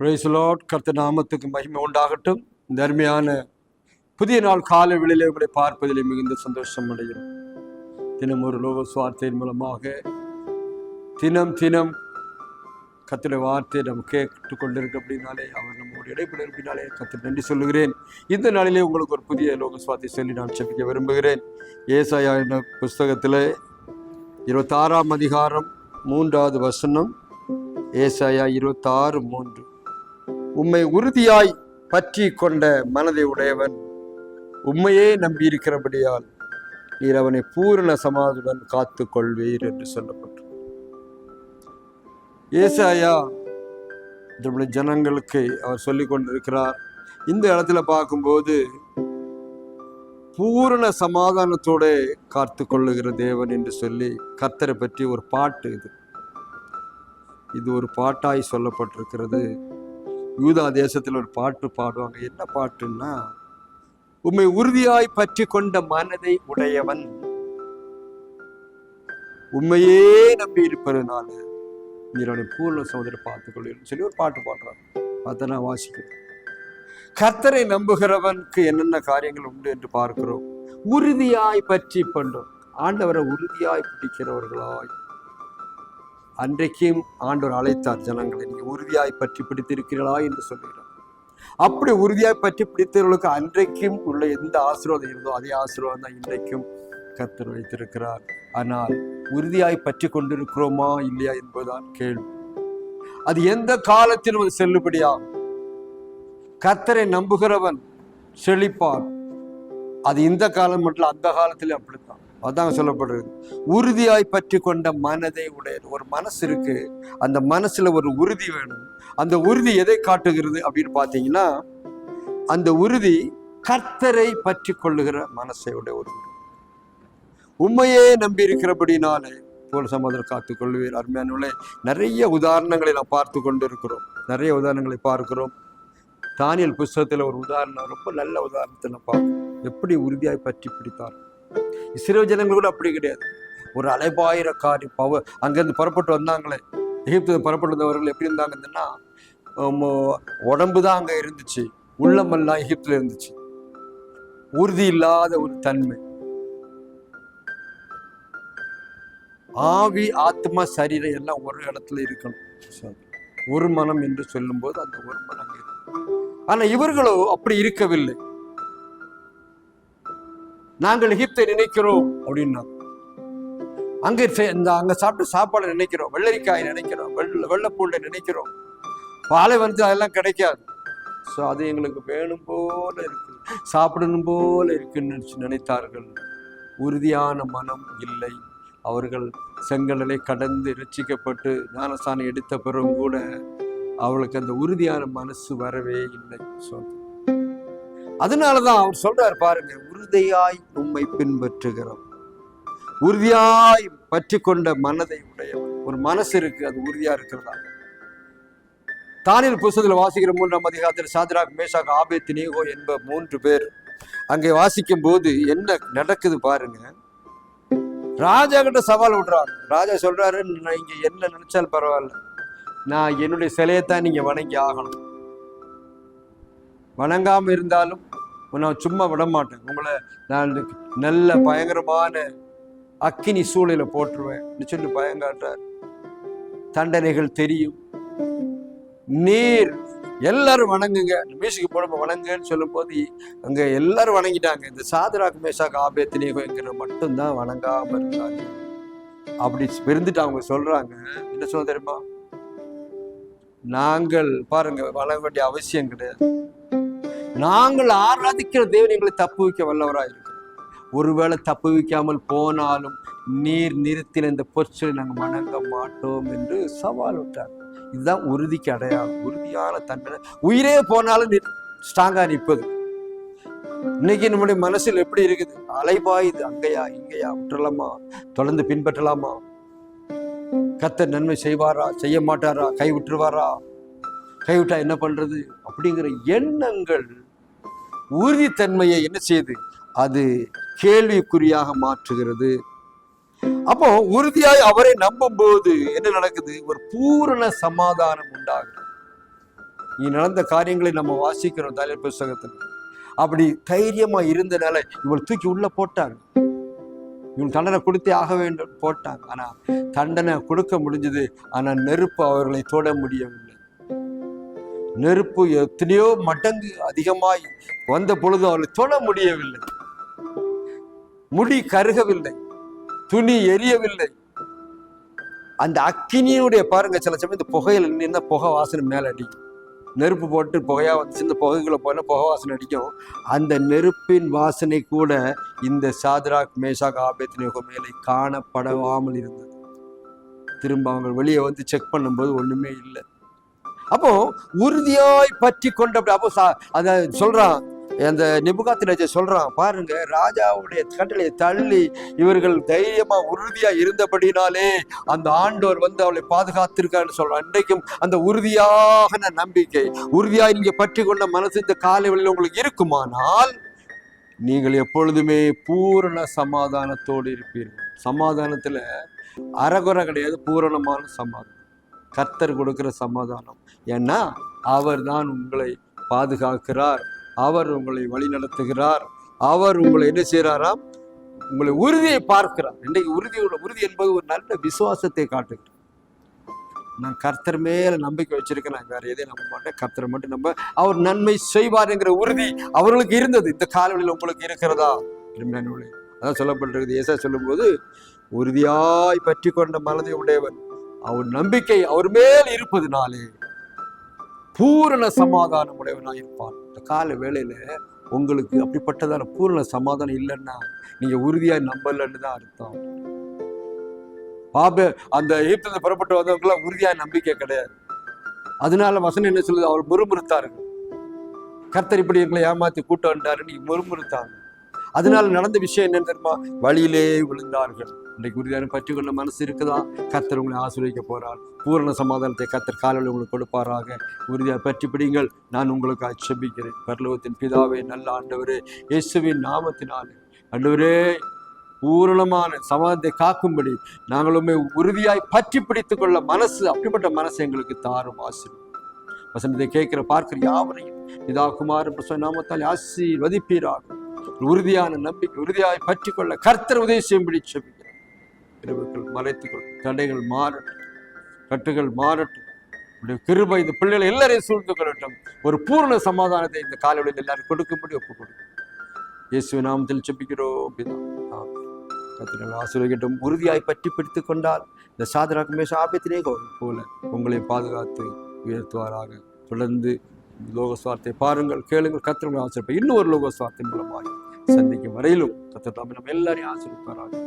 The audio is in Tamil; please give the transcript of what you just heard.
பிரேசலோட் கர்த்த நாமத்துக்கு மகிமை உண்டாகட்டும். இந்த அருமையான புதிய நாள் காலை வேளையிலே உங்களை பார்ப்பதிலே மிகுந்த சந்தோஷம் அடைகிறோம் தினம் ஒரு லோக சுவார்த்தையின் மூலமாக தினம் தினம் கத்திர வார்த்தை நம்ம கேட்டு கொண்டிருக்க அப்படின்னாலே அவர் நம்மோடு இடைப்பட இருப்பினாலே கத்திர நன்றி சொல்லுகிறேன். இந்த நாளிலே உங்களுக்கு ஒரு புதிய லோக சுவார்த்தை சொல்லி நான் செபிக்க விரும்புகிறேன். ஏசாயா என்ற புஸ்தகத்தில் இருபத்தாறாம் அதிகாரம் மூன்றாவது வசனம். ஏசாயா இருபத்தாறு மூன்று. உம்மை உறுதியாய் பற்றி கொண்ட மனதை உடையவன். உண்மையே நம்பியிருக்கிறபடியால் நீர் அவனை பூரண சமாதுடன் காத்து கொள்வீர் என்று சொல்லப்பட்டு ஏசாயா நம்முடைய ஜனங்களுக்கு அவர் சொல்லிக் கொண்டிருக்கிறார். இந்த இடத்துல பார்க்கும்போது பூரண சமாதானத்தோட காத்து கொள்ளுகிற தேவன் என்று சொல்லி கர்த்தரை பற்றி ஒரு பாட்டு இது. இது ஒரு பாட்டாய் சொல்லப்பட்டிருக்கிறது. யூதா தேசத்தில் ஒரு பாட்டு பாடுவாங்க. என்ன பாட்டுன்னா உண்மை உறுதியாய் பற்றி கொண்ட மனதை உடையவன். உண்மையே நம்பி இருப்பதுனால நீரோட பூர்ண சகோதரர் பார்த்துக் கொள்ளுன்னு சொல்லி ஒரு பாட்டு பாடுறாங்க அதை நான் வாசிக்கிறேன். கர்த்தரை நம்புகிறவனுக்கு என்னென்ன காரியங்கள் உண்டு என்று பார்க்கிறோம். உறுதியாய் பற்றி கொண்டோம் ஆண்டவரை உறுதியாய் பிடிக்கிறவர்களாய் அன்றைக்கும் ஆண்டவர் அழைத்தார் ஜனங்களை நீங்க உறுதியாய் பற்றி பிடித்திருக்கிறீர்களா? என்று சொல்லுகிறார். அப்படி உறுதியாய் பற்றி பிடித்தவர்களுக்கு அன்றைக்கும் உள்ள எந்த ஆசீர்வாதம் இருந்தோ அதே ஆசீர்வாதம் தான் இன்றைக்கும் கர்த்தர் வைத்திருக்கிறார். ஆனால் உறுதியாய் பற்றி கொண்டிருக்கிறோமா? இல்லையா? என்பதுதான் கேள்வி. அது எந்த காலத்திலும் அது செல்லுபடியாகும். கர்த்தரை நம்புகிறவன் செழிப்பான். அது இந்த காலம் மட்டும் அந்த காலத்திலே அப்படி அதான் சொல்லப்படுறது. உறுதியாய் பற்றி கொண்ட மனதை உடைய ஒரு மனசு இருக்கு. அந்த மனசுல ஒரு உறுதி வேணும். அந்த உறுதி எதை காட்டுகிறது அப்படின்னு பார்த்தீங்கன்னா அந்த உறுதி கர்த்தரை பற்றி கொள்ளுகிற மனசை உடைய ஒரு உண்மையே நம்பி இருக்கிறபடினாலே போல சமாதானம் காத்துக் கொள்வீர் அருமையானவர்களே நிறைய உதாரணங்களை நாம் பார்த்து கொண்டு இருக்கிறோம் நிறைய உதாரணங்களை பார்க்கிறோம். தானியல் புஸ்தகத்தில் ஒரு உதாரணம் ரொம்ப நல்ல உதாரணத்தை நான் பார்க்கிறோம் எப்படி உறுதியாய் பற்றி பிடித்தார்? இஸ்ரேல் ஜனங்கள் கூட அப்படி கிடையாது. ஒரு அலைபாயிரக்காரி பவ அங்கேருந்து புறப்பட்டு வந்தாங்களே. எகிப்து புறப்பட்டு வந்தவர்கள் எப்படி இருந்தாங்கன்னா உடம்பு தான் அங்கே இருந்துச்சு. உள்ளமெல்லாம் எகிப்தில் இருந்துச்சு. உறுதி இல்லாத ஒரு தன்மை. ஆவி ஆத்மா சரீரம் எல்லாம் ஒரு இடத்துல இருக்கணும். ஒரு மனம் என்று சொல்லும்போது அந்த ஒரு மனம் ஆனால் இவர்களோ அப்படி இருக்கவில்லை. நாங்கள் எகிப்தை நினைக்கிறோம் அப்படின்னா. அங்க இந்த அங்க சாப்பிட்ட சாப்பாடு நினைக்கிறோம். வெள்ளரிக்காய் நினைக்கிறோம். வெள்ள வெள்ளப்பூண்டை நினைக்கிறோம். பாலை வந்து அதெல்லாம் கிடைக்காது. ஸோ அது எங்களுக்கு வேணும் போல இருக்கு. சாப்பிடணும் போல இருக்குன்னு நினைத்தார்கள். உறுதியான மனம் இல்லை. அவர்கள் செங்கடலை கடந்து ரட்சிக்கப்பட்டு ஞானஸ்தானம் எடுத்த பிறகு கூட அவளுக்கு அந்த உறுதியான மனசு வரவே இல்லை. சொல் அதனாலதான் அவர் சொல்றார் பாருங்க உறுதியாய் உம்மை பின்பற்றுகிறோம். உறுதியாய் பற்றி கொண்ட மனதை உடையவன் ஒரு மனசு இருக்கு அது உறுதியா இருக்கிறதா? தானியல் புஸ்தகத்தில் வாசிக்கிற மூன்றாம் அதிகாரத்தில் சாத்ராக் மேஷாக் ஆபேத் நீகோ என்ப மூன்று பேர் அங்கே வாசிக்கும் போது என்ன நடக்குது பாருங்க. ராஜா கிட்ட சவால் விடுறாங்க ராஜா சொல்றாரு நான் இங்க என்ன நினைச்சாலும் பரவாயில்ல. நான் என்னுடைய சிலையைத்தான் நீங்க வணங்கி ஆகணும். வணங்காம இருந்தாலும் நான் சும்மா விட மாட்டேன் உங்களை நான் நல்ல பயங்கரமான அக்கினி சூழல போட்டுருவேன். சொல்லி பயங்காட்டார் தண்டனைகள் தெரியும். நீர் எல்லாரும் வணங்குங்க. மியூசிக் போடும்போது வணங்குன்னு சொல்லும் போது அங்க எல்லாரும் வணங்கிட்டாங்க. இந்த சாதராக் மேஷாக் ஆபேத்தினேகோங்கிற மட்டும்தான் வணங்காம இருந்தாங்க. அப்படி இருந்துட்டு அவங்க சொல்றாங்க. என்ன சொல்ல தெரியுமா? நாங்கள் பாருங்க வணங்க வேண்டிய அவசியம் கிடையாது. நாங்கள் ஆராதிக்கிற தேவன் எங்களை தப்பு வைக்க வல்லவராக இருக்கிறோம் ஒருவேளை தப்பு வைக்காமல் போனாலும் நீர் நிறுத்தின இந்த பொற்சலை நாங்கள் வணங்க மாட்டோம் என்று சவால் விட்டார். இதுதான் உறுதிக்கு அடையாளம். உறுதியான தன்மை உயிரே போனாலும் ஸ்ட்ராங்காக நிற்பது. இன்னைக்கு நம்முடைய மனசில் எப்படி இருக்குது? அலைபாயுது. அங்கேயா இங்கேயா விட்டுலாமா தொடர்ந்து பின்பற்றலாமா? கத்த நன்மை செய்வாரா? செய்ய மாட்டாரா? கை விட்டுருவாரா? கைவிட்டா என்ன பண்றது? அப்படிங்கிற எண்ணங்கள் உறுதித்தன்மையை என்ன செய்யுது? அது கேள்விக்குறியாக மாற்றுகிறது. அப்போ உறுதியாய் அவரை நம்பும் போது என்ன நடக்குது? ஒரு பூரண சமாதானம் உண்டாகும் நீ நடந்த காரியங்களை நம்ம வாசிக்கிறோம் தலைவர் புஸ்தகத்தில். அப்படி தைரியமா இருந்தனால இவள் தூக்கி உள்ள போட்டாங்க. இவன் தண்டனை கொடுத்தே ஆக வேண்டும் போட்டாங்க. ஆனா தண்டனை கொடுக்க முடிஞ்சது ஆனா நெருப்பு அவர்களை தொட முடியவில்லை. நெருப்பு எத்தனையோ மடங்கு அதிகமாய் வந்த பொழுது அவளை தொட முடியவில்லை. முடி கருகவில்லை. துணி எரியவில்லை. அந்த அக்கினியினுடைய பாருங்க சில சமயம் இந்த புகையில் நின்று புகை வாசனை மேலே அடிக்கும். நெருப்பு போட்டு புகையா வந்துச்சு இந்த புகைகளை போனால் புகை வாசனை அடிக்கும். அந்த நெருப்பின் வாசனை கூட இந்த சாதராக் மேஷாக் ஆபேத்னேகோ மேலே காணப்படாமல் இருந்தது. திரும்ப அவங்க வெளியே வந்து செக் பண்ணும்போது ஒன்றுமே இல்லை. அப்போ உறுதியாய் பற்றி கொண்ட அப்போ அந்த அத சொல்றான் அந்த நிபுகாத்தின சொல்றான் பாருங்க ராஜாவுடைய கட்டளை தள்ளி இவர்கள் தைரியமா உறுதியா இருந்தபடினாலே அந்த ஆண்டோர் வந்து அவளை பாதுகாத்திருக்காருன்னு சொல்றான். இன்றைக்கும் அந்த உறுதியான நம்பிக்கை உறுதியாய் நீங்க பற்றி கொண்ட மனசு இந்த காலை வழியில் உங்களுக்கு இருக்குமானால் நீங்கள் எப்பொழுதுமே பூரண சமாதானத்தோடு இருப்பீர்கள். சமாதானத்துல அறகுறை கிடையாது பூரணமான சமாதானம். கர்த்தர் கொடுக்கிற சமாதானம். ஏன்னா அவர் தான் உங்களை பாதுகாக்கிறார். அவர் உங்களை வழி நடத்துகிறார். அவர் உங்களை என்ன செய்கிறாராம் உங்களை உறுதியை பார்க்கிறார். இன்றைக்கு உறுதியோட உறுதி என்பது ஒரு நல்ல விசுவாசத்தை காட்டுகிறது. நான் கர்த்தர் மேல நம்பிக்கை வச்சிருக்கேன். நான் வேற எதையும் நம்ப மாட்டேன். கர்த்தரை மட்டும் நம்ப. அவர் நன்மை செய்வாருங்கிற உறுதி அவர்களுக்கு இருந்தது. இந்த காலவெளியில் உங்களுக்கு இருக்கிறதா? அதான் சொல்லப்பட்டிருக்குது. ஏசா சொல்லும்போது உறுதியாய் பற்றி கொண்ட மனதை உடையவன் அவர் நம்பிக்கை அவர் மேல் இருப்பதுனாலே பூரண சமாதானம் உடையவனாக இருப்பான். இந்த கால வேளையில உங்களுக்கு அப்படிப்பட்டதான பூரண சமாதானம் இல்லைன்னா நீங்க உறுதியா நம்பலன்னு தான் அர்த்தம். பாப அந்த ஈர்த்தது புறப்பட்டு வந்தவங்களாம் உறுதியா நம்பிக்கை கிடையாது. அதனால வசனம் என்ன சொல்லுது? அவர் முறுமுறுத்தாரு கர்த்தர் இப்படி எங்களை ஏமாத்தி கூட்ட வந்தாரு நீ முறுமுறுத்தாங்க அதனால நடந்த விஷயம் என்னன்னு தெரியுமா? வழியிலே விழுந்தார்கள். இன்றைக்கு உறுதியான பற்றி கொண்ட மனசு இருக்குதா? கர்த்தர் உங்களை ஆசிரியக்க போகிறார் பூரண சமாதானத்தை கர்த்தர் காலையில் உங்களுக்கு கொடுப்பாராக. உறுதியாக பற்றி பிடிங்கள். நான் உங்களுக்கு அச்சபிக்கிறேன் பரலோகத்தின் பிதாவே நல்ல ஆண்டவரே இயேசுவின் நாமத்தினாலே. ஆண்டவரே பூரணமான சமாதானத்தை காக்கும்படி நாங்களுமே உறுதியாய் பற்றி பிடித்துக் கொள்ள மனசு அப்படிப்பட்ட மனசு எங்களுக்கு தாரும் ஆசிரியர் வசனத்தை கேட்கிற பார்க்கிற யாவரையும் இதா குமார் நாமத்தால் ஆசீர்வதிப்பீராக. உறுதியான நம்பிக்கை உறுதியாய் பற்றி கொள்ள கர்த்தர் உதவி செய்யும்படி செவி கிருபைகள் மறைத்துக்கொள். தடைகள் மாறட்டும் கட்டுகள் மாறட்டும். கிருபை இந்த பிள்ளைகளை எல்லாரையும் சூழ்ந்து கொள்ளட்டும். ஒரு பூர்ண சமாதானத்தை இந்த காலையில் எல்லாரும் கொடுக்கும்படி ஒப்பு கொடுக்கும் இயேசு நாமத்தில் செப்பிக்கிறோம் பிதா ஆசிரியர்கிட்டும் உறுதியாய் பற்றி பிடித்துக் கொண்டால் இந்த சாதனாக்கு மேஷ ஆபத்திலே போல உங்களை பாதுகாத்து உயர்த்துவாராக. தொடர்ந்து லோக சுவார்த்தை பாருங்கள் கேளுங்கள். கத்திரங்கள் ஆசிரியப்பை இன்னும் ஒரு லோக சுவார்த்தை மூலமாக சந்திக்கும் வரையிலும் கத்திர நம்ம எல்லாரையும் ஆசிரியப்பாராக